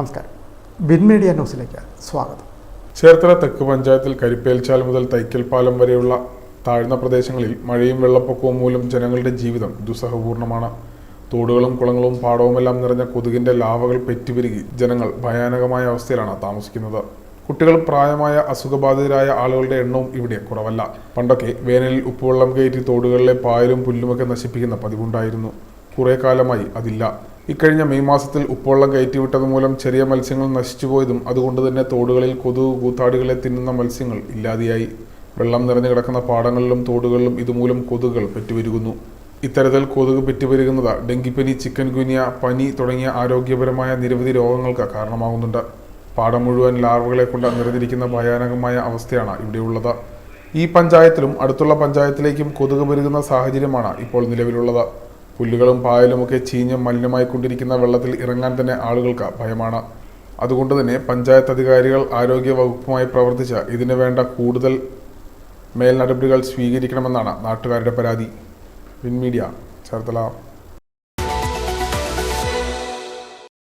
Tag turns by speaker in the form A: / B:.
A: നമസ്കാരം. Bin media ന്യൂസിലേക്ക് സ്വാഗതം.
B: ചേർത്തല തെക്ക് പഞ്ചായത്തിൽ കരിപ്പേൽച്ചാൽ മുതൽ തൈക്കൽ പാലം വരെയുള്ള താഴ്ന്ന പ്രദേശങ്ങളിൽ മഴയും വെള്ളപ്പൊക്കവും മൂലം ജനങ്ങളുടെ ജീവിതം ദുസ്സഹപൂർണമാണ്. തോടുകളും കുളങ്ങളും പാടവുമെല്ലാം നിറഞ്ഞ കൊതുകിന്റെ ലാവകൾ പെറ്റുപെരുകി ജനങ്ങൾ ഭയാനകമായ അവസ്ഥയിലാണ് താമസിക്കുന്നത്. കുട്ടികൾ പ്രായമായ അസുഖബാധിതരായ ആളുകളുടെ എണ്ണവും ഇവിടെ കുറവല്ല. പണ്ടൊക്കെ വേനലിൽ ഉപ്പുവെള്ളം കയറ്റി തോടുകളിലെ പായലും പുല്ലുമൊക്കെ നശിപ്പിക്കുന്ന പതിവുണ്ടായിരുന്നു. കുറേ കാലമായി അതില്ല. ഇക്കഴിഞ്ഞ മെയ് മാസത്തിൽ ഉപ്പുവെള്ളം കയറ്റിവിട്ടത് മൂലം ചെറിയ മത്സ്യങ്ങൾ നശിച്ചുപോയതും അതുകൊണ്ട് തന്നെ തോടുകളിൽ കൊതുക് കൂത്താടികളെ തിന്നുന്ന മത്സ്യങ്ങൾ ഇല്ലാതെയായി. വെള്ളം നിറഞ്ഞു കിടക്കുന്ന പാടങ്ങളിലും തോടുകളിലും ഇതുമൂലം കൊതുകുകൾ പെറ്റുപെരുകുന്നു. ഇത്തരത്തിൽ കൊതുക് പെറ്റുപെരുകുന്നത് ഡെങ്കിപ്പനി ചിക്കൻ ഗുനിയ പനി തുടങ്ങിയ ആരോഗ്യപരമായ നിരവധി രോഗങ്ങൾക്ക് കാരണമാകുന്നുണ്ട്. പാടം മുഴുവൻ ലാർവകളെ കൊണ്ട് നിറഞ്ഞിരിക്കുന്ന ഭയാനകമായ അവസ്ഥയാണ് ഇവിടെയുള്ളത്. ഈ പഞ്ചായത്തിലും അടുത്തുള്ള പഞ്ചായത്തിലേക്കും കൊതുക് പെരുകുന്ന സാഹചര്യമാണ് ഇപ്പോൾ നിലവിലുള്ളത്. പുല്ലുകളും പായലുമൊക്കെ ചീഞ്ഞ് മലിനമായി കൊണ്ടിരിക്കുന്ന വെള്ളത്തിൽ ഇറങ്ങാൻ തന്നെ ആളുകൾക്ക് ഭയമാണ്. അതുകൊണ്ട് തന്നെ പഞ്ചായത്ത് അധികാരികൾ ആരോഗ്യ വകുപ്പുമായി പ്രവർത്തിച്ച് ഇതിനു വേണ്ട കൂടുതൽ മേൽ നടപടികൾ സ്വീകരിക്കണമെന്നാണ് നാട്ടുകാരുടെ പരാതി. വിൻമീഡിയ ചേർത്തല.